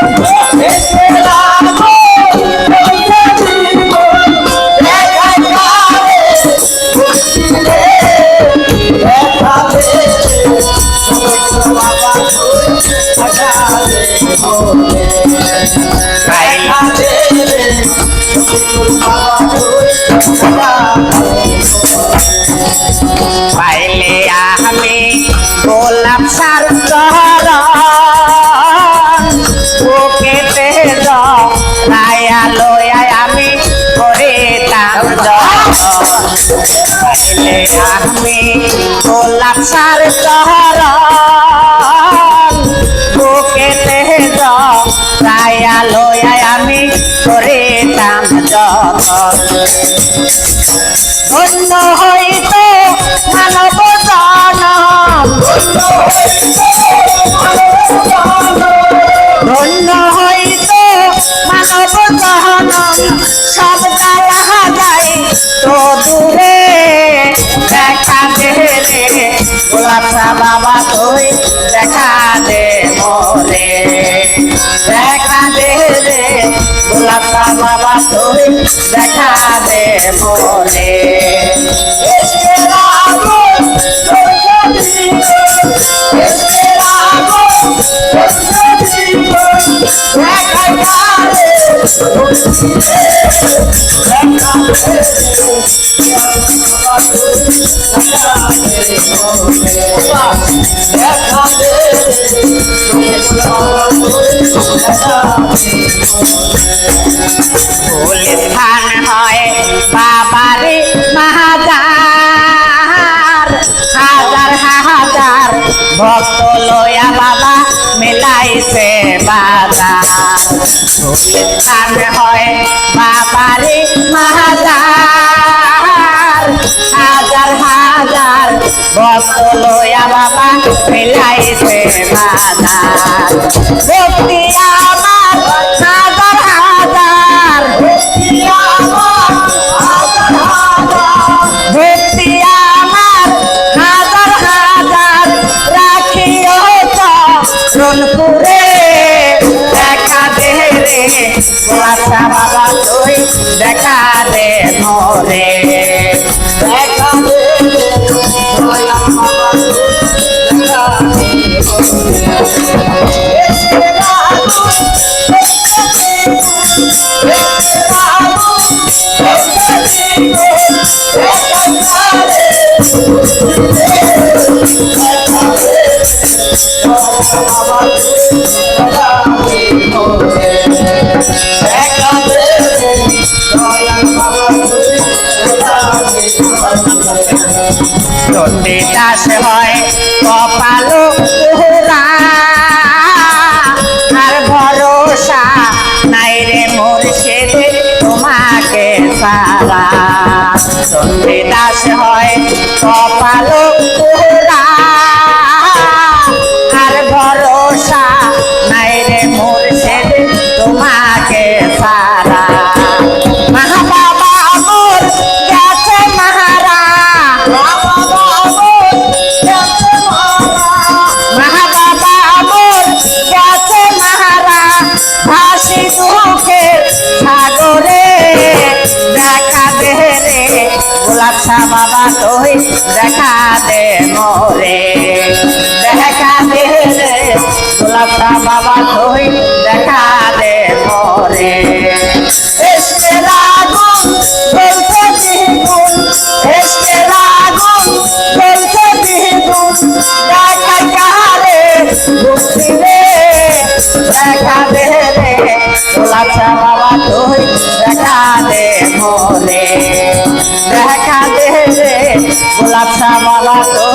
Gracias. গেলে আমি গোলাপ সার শহর। বুকেতে রায়া লয়ায় আমি করিতাম জগৎ। ধন্য হইতো দেখা দে রে ভোলাতা বাবা তোর দেখা দে বলে দেখা দে দেখা দে ভুল হয় বাবারে মাহাজার, হাজার হাজার ভক্ত লয়া বাবা মেলাইছে বাজার। ভুল হয় বাবারে মাহাজার, হাজার হাজার ভক্ত লয়া বাবা মেলাইছে বাজার। ভক্তি আমার দেখা দেখা দে মোরে দেখা দে গোলাপটা বাবা তুই দেখা দে মোরে। এসে রাগুন বলতে বিহুন, এসে রাগুন বলতে বিহুন। দেখা কারে মুক্তি রে দেখা দে রে, গোলাপটা বাবা তুই দেখা Well, I try my luck.